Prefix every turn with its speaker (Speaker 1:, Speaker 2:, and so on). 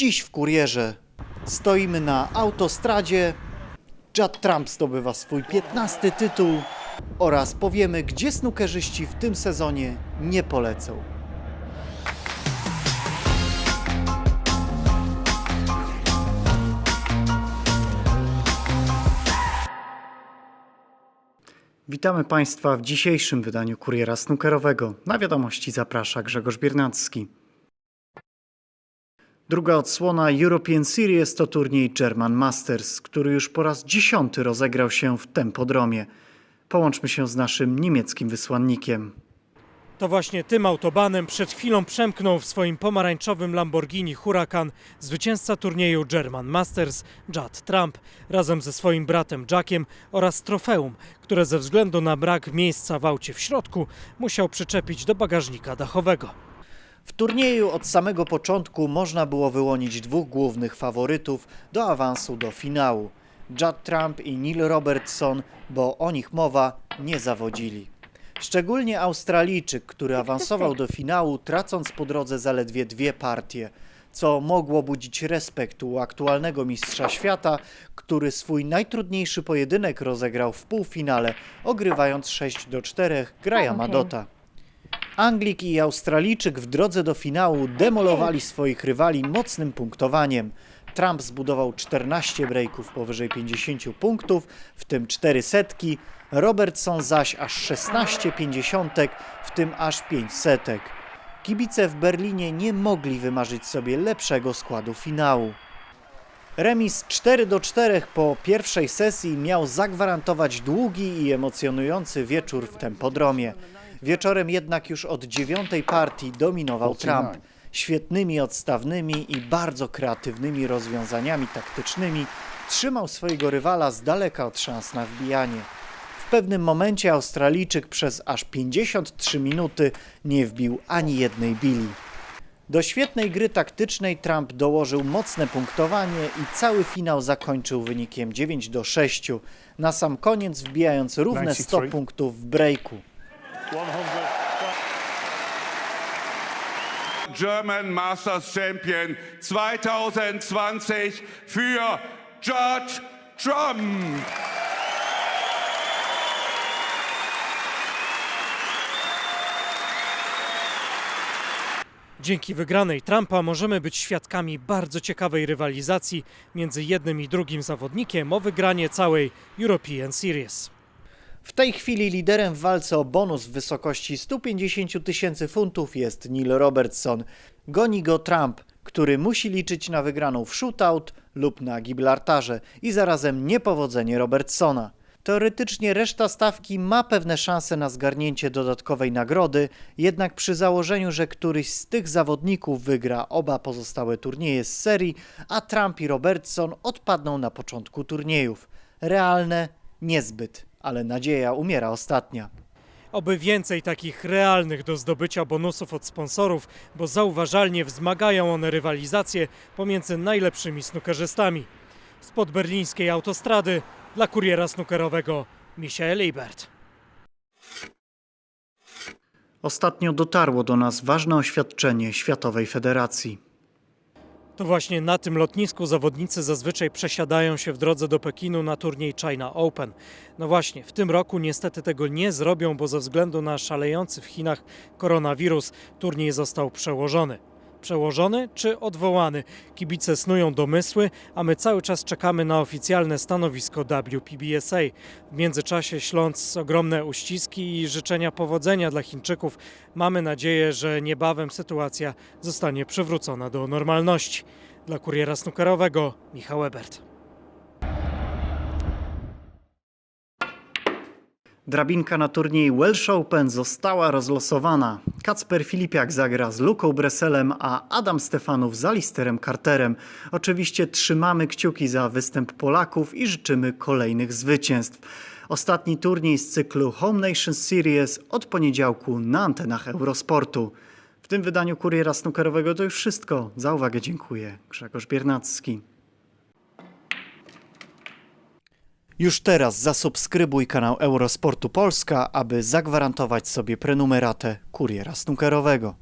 Speaker 1: Dziś w kurierze stoimy na autostradzie. Judd Trump zdobywa swój 15 tytuł oraz powiemy, gdzie snookerzyści w tym sezonie nie polecą. Witamy Państwa w dzisiejszym wydaniu Kuriera Snookerowego. Na wiadomości zaprasza Grzegorz Biernacki. Druga odsłona European Series to turniej German Masters, który już po raz dziesiąty rozegrał się w Tempodromie. Połączmy się z naszym niemieckim wysłannikiem.
Speaker 2: To właśnie tym autobanem przed chwilą przemknął w swoim pomarańczowym Lamborghini Huracan zwycięzca turnieju German Masters Judd Trump razem ze swoim bratem Jackiem oraz trofeum, które ze względu na brak miejsca w aucie w środku musiał przyczepić do bagażnika dachowego.
Speaker 1: W turnieju od samego początku można było wyłonić dwóch głównych faworytów do awansu do finału. Judd Trump i Neil Robertson, bo o nich mowa, nie zawodzili. Szczególnie Australijczyk, który awansował do finału, tracąc po drodze zaledwie dwie partie, co mogło budzić respekt u aktualnego mistrza świata, który swój najtrudniejszy pojedynek rozegrał w półfinale, ogrywając 6 do 4 Grahama
Speaker 3: Okej.
Speaker 1: Anglik i Australijczyk w drodze do finału demolowali swoich rywali mocnym punktowaniem. Trump zbudował 14 breaków powyżej 50 punktów, w tym 4 setki, Robertson zaś aż 16 pięćdziesiątek, w tym aż 5 setek. Kibice w Berlinie nie mogli wymarzyć sobie lepszego składu finału. Remis 4 do 4 po pierwszej sesji miał zagwarantować długi i emocjonujący wieczór w Tempodromie. Wieczorem jednak już od dziewiątej partii dominował Trump. Świetnymi odstawnymi i bardzo kreatywnymi rozwiązaniami taktycznymi trzymał swojego rywala z daleka od szans na wbijanie. W pewnym momencie Australijczyk przez aż 53 minuty nie wbił ani jednej bili. Do świetnej gry taktycznej Trump dołożył mocne punktowanie i cały finał zakończył wynikiem 9 do 6, na sam koniec wbijając równe 100
Speaker 4: 93.
Speaker 1: punktów w breaku.
Speaker 4: German Masters Champion 2020 für George Trump.
Speaker 2: Dzięki wygranej Trumpa możemy być świadkami bardzo ciekawej rywalizacji między jednym i drugim zawodnikiem o wygranie całej European Series.
Speaker 1: W tej chwili liderem w walce o bonus w wysokości 150 000 tysięcy funtów jest Neil Robertson. Goni go Trump, który musi liczyć na wygraną w shootout lub na Gibraltarze i zarazem niepowodzenie Robertsona. Teoretycznie reszta stawki ma pewne szanse na zgarnięcie dodatkowej nagrody, jednak przy założeniu, że któryś z tych zawodników wygra oba pozostałe turnieje z serii, a Trump i Robertson odpadną na początku turniejów. Realne? Niezbyt, ale nadzieja umiera ostatnia.
Speaker 2: Oby więcej takich realnych do zdobycia bonusów od sponsorów, bo zauważalnie wzmagają one rywalizację pomiędzy najlepszymi snookerzystami. Spod berlińskiej autostrady dla kuriera snookerowego Michael Ebert.
Speaker 1: Ostatnio dotarło do nas ważne oświadczenie Światowej Federacji.
Speaker 2: To właśnie na tym lotnisku zawodnicy zazwyczaj przesiadają się w drodze do Pekinu na turniej China Open. No właśnie, w tym roku niestety tego nie zrobią, bo ze względu na szalejący w Chinach koronawirus turniej został przełożony. Przełożony czy odwołany? Kibice snują domysły, a my cały czas czekamy na oficjalne stanowisko WPBSA. W międzyczasie śląc ogromne uściski i życzenia powodzenia dla Chińczyków, mamy nadzieję, że niebawem sytuacja zostanie przywrócona do normalności. Dla kuriera snookerowego Michał Ebert.
Speaker 1: Drabinka na turniej Welsh Open została rozlosowana. Kacper Filipiak zagra z Luką Breselem, a Adam Stefanów z Alisterem Carterem. Oczywiście trzymamy kciuki za występ Polaków i życzymy kolejnych zwycięstw. Ostatni turniej z cyklu Home Nations Series od poniedziałku na antenach Eurosportu. W tym wydaniu Kuriera Snookerowego to już wszystko. Za uwagę dziękuję. Grzegorz Biernacki. Już teraz zasubskrybuj kanał Eurosportu Polska, aby zagwarantować sobie prenumeratę Kuriera Snookerowego.